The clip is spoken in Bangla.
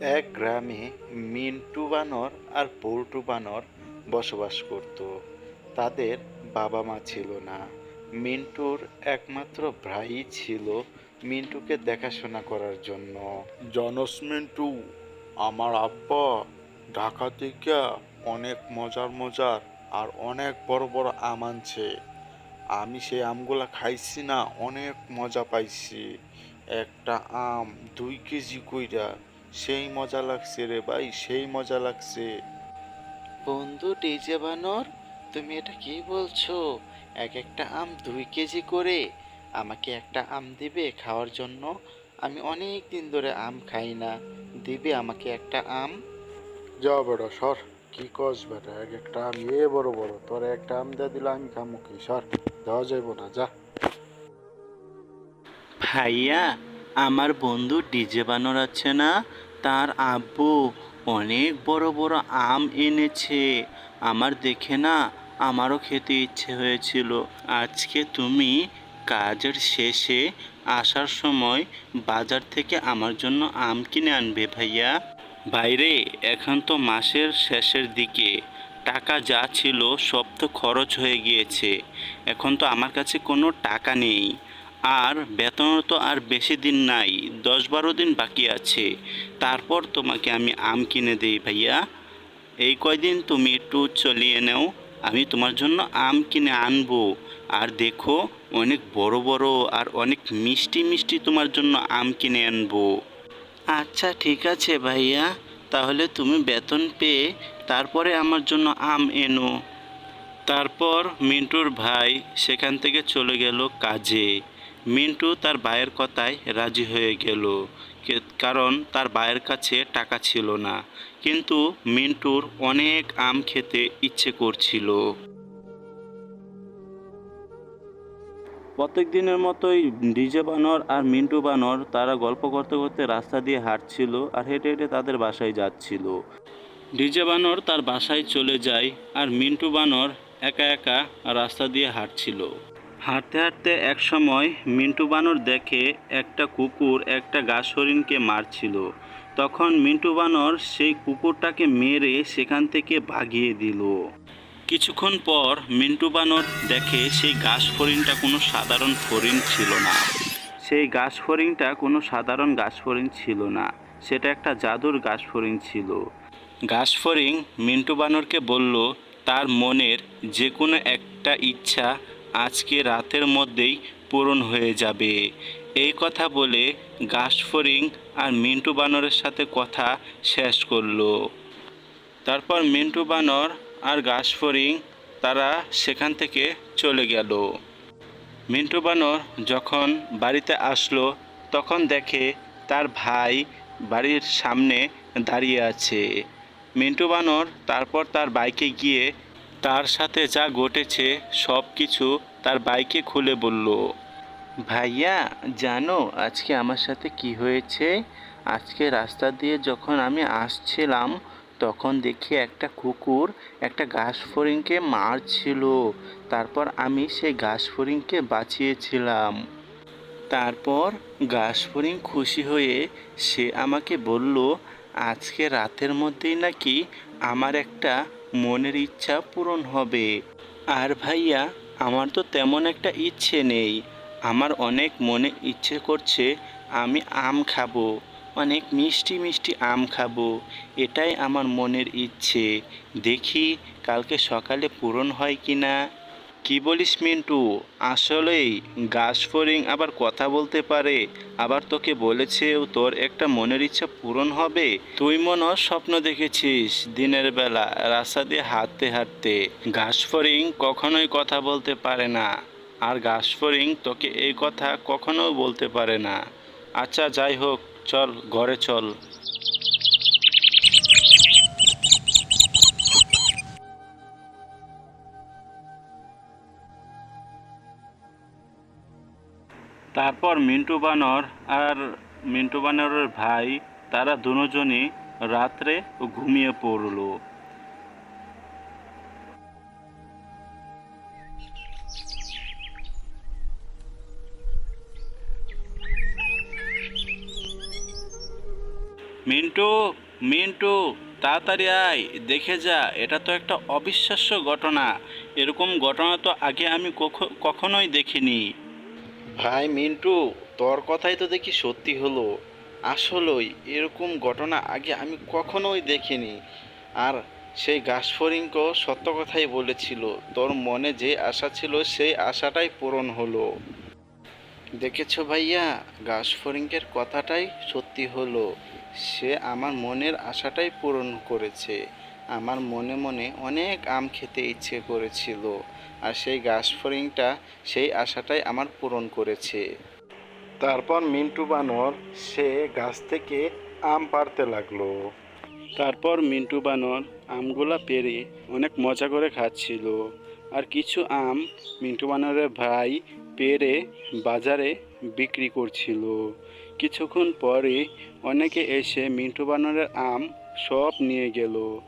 এক গ্রামে মিন্টু বানর আর পল্টু বানর বসবাস করত। তাদের বাবা মা ছিল না। মিন্টুর একমাত্র ভাই ছিল মিন্টুকে দেখাশোনা করার জন্য। জানোস মিন্টু, আমার আব্বা ঢাকা থেকে অনেক মজার মজার আর অনেক বড় বড় আম আনছে। আমি সেই আমগুলা খাইছি না, অনেক মজা পাইছি। একটা আম দুই কেজি কইরা সেই মজা লাগছে রে ভাই সেই মজা লাগছে। বন্ধু ডিজে বানর তুমি এটা কি বলছো? এক একটা আম দুই কেজি করে আমাকে একটা আম দিবে খাওয়ার জন্য? আমি অনেক দিন ধরে আম খাই না দিবে আমাকে একটা আম? যা বেটা সর। কি কস বেটা এক একটা আম এ বড় বড় তোর একটা আম দিয়ে দিলে আমি খামো কি? সর দেওয়া যাইব না যা। ভাইয়া আমার বন্ধু ডিজে বানর আছে না? তার আব্বু অনেক বড় বড় আম এনেছে। আমার দেখে না আমারও খেতে ইচ্ছে হয়েছিল। আজকে তুমি কাজের শেষে আসার সময় বাজার থেকে আমার জন্য আম কিনে আনবে ভাইয়া। বাইরে, এখন তো মাসের শেষের দিকে। টাকা যা ছিল সব তো খরচ হয়ে গিয়েছে। এখন তো আমার কাছে কোনো টাকা নেই। আর বেতন তো আর বেশি দিন নাই, দশ বারো দিন বাকি আছে। তারপর তোমাকে আমি আম কিনে দিই ভাইয়া। এই কয়দিন তুমি একটু চলিয়ে নাও, আমি তোমার জন্য আম কিনে আনব। আর দেখো, অনেক বড় বড় আর অনেক মিষ্টি মিষ্টি তোমার জন্য আম কিনে আনব। আচ্ছা ঠিক আছে ভাইয়া। তাহলে তুমি বেতন পেয়ে তারপরে আমার জন্য আম এনো। তারপর মিন্টুর ভাই সেখান থেকে চলে গেল কাজে। মিন্টু তার ভাইয়ের কথায় রাজি হয়ে গেল। কারণ তার ভাইয়ের কাছে টাকা ছিল না। কিন্তু মিন্টুর অনেক আম খেতে ইচ্ছে করছিল। প্রত্যেক দিনের মতোই ডিজে বানর আর মিন্টু বানর তারা গল্প করতে করতে রাস্তা দিয়ে হাঁটছিল আর হেঁটে হেঁটে তাদের বাসায় যাচ্ছিল। ডিজে বানর তার বাসায় চলে যায় আর মিন্টু বানর একা একা রাস্তা দিয়ে হাঁটছিল। হাঁটতে হাঁটতে এক সময় মিন্টু বানর দেখে একটা কুকুর একটা গাছ হরিণকে মারছিল। তখন মিন্টু বানর সেই কুকুরটাকে মেরে সেখান থেকে ভাগিয়ে দিল। কিছুক্ষণ পর মিন্টু বানর দেখে সেই ঘাস ফড়িংটা কোনো সাধারণ ফড়িং ছিল না। সেই ঘাস ফড়িংটা কোনো সাধারণ ঘাস ফড়িং ছিল না। সেটা একটা জাদুর ঘাস ফড়িং ছিল। ঘাস ফড়িং মিন্টু বানরকে বলল, তার মনের যে কোনো একটা ইচ্ছা আজকে রাতের মধ্যেই পূরণ হয়ে যাবে। এই কথা বলে ফড়িং আর মিন্টু বানরের সাথে কথা শেষ করল। তারপর মিন্টু বানর আর ঘাস তারা সেখান থেকে চলে গেল। মিন্টু বানর যখন বাড়িতে আসলো, তখন দেখে তার ভাই বাড়ির সামনে দাঁড়িয়ে আছে। মিন্টু বানর তারপর তার বাইকে গিয়ে তার সাথে যা ঘটেছে, সব কিছু তার বাইকে খুলে বলল। ভাইয়া, জানো আজকে আমার সাথে কি হয়েছে? আজকে রাস্তা দিয়ে যখন আমি আসছিলাম, তখন দেখি একটা কুকুর একটা ঘাস ফড়িংকে মারছিল। তারপর আমি সেই ঘাস ফড়িংকে বাঁচিয়েছিলাম। তারপর ঘাস ফড়িং খুশি হয়ে সে আমাকে বলল, আজকে রাতের মধ্যেই নাকি আমার একটা মনের ইচ্ছা পূরণ হবে। আর ভাইয়া, আমার তো তেমন একটা ইচ্ছে নেই। আমার অনেক মনে ইচ্ছে করছে আমি আম খাব। অনেক মিষ্টি মিষ্টি আম খাব। এটাই আমার মনের ইচ্ছে। দেখি কালকে সকালে পূরণ হয় কি না কি বলিস মিন্টু? আসলেই গাছ ফড়িং আবার কথা বলতে পারে। আবার তোকে বলেছেও তোর একটা মনের ইচ্ছা পূরণ হবে। তুই মনে স্বপ্ন দেখেছিস দিনের বেলা রাস্তা দিয়ে হাঁটতে হাঁটতে। ঘাস ফড়িং কখনোই কথা বলতে পারে না। আর ঘাস ফড়িং তোকে এই কথা কখনো বলতে পারে না। আচ্ছা যাই হোক, চল, ঘরে চল। তারপর মিন্টু বানর আর মিন্টু বানরের ভাই, তারা দুজনই রাত্রে ঘুমিয়ে পড়ল। মিন্টু মিন্টু, তাড়াতাড়ি আয়, দেখে যা, এটা তো একটা অবিশ্বাস্য ঘটনা। এরকম ঘটনা তো আগে আমি কখ- কখনোই দেখিনি। ভাই, মিন্টু, তোর কথাই তো দেখি সত্যি হলো। আসলেই এরকম ঘটনা আগে আমি কখনোই দেখিনি। আর সেই গাছফড়িংকেও সত্য কথাই বলেছিল, তোর মনে যে আশা ছিল সেই আশাটাই পূরণ হলো। দেখেছ ভাইয়া গাছফড়িংকের কথাটাই সত্যি হলো। সে আমার মনের আশাটাই পূরণ করেছে। আমার মনে মনে অনেক আম খেতে ইচ্ছে করেছিল। আর সেই গাছফড়িংটা সেই আশাটাই আমার পূরণ করেছে। তারপর মিন্টু বানর সে গাছ থেকে আম পাড়তে লাগল। তারপর মিন্টু বানর আমগুলা পেরে অনেক মজা করে খাচ্ছিল। আর কিছু আম মিন্টু বানরের ভাই পেরে বাজারে বিক্রি করছিল। কিছুক্ষণ পরে অনেকে এসে মিন্টু বানরের আম সব নিয়ে গেল।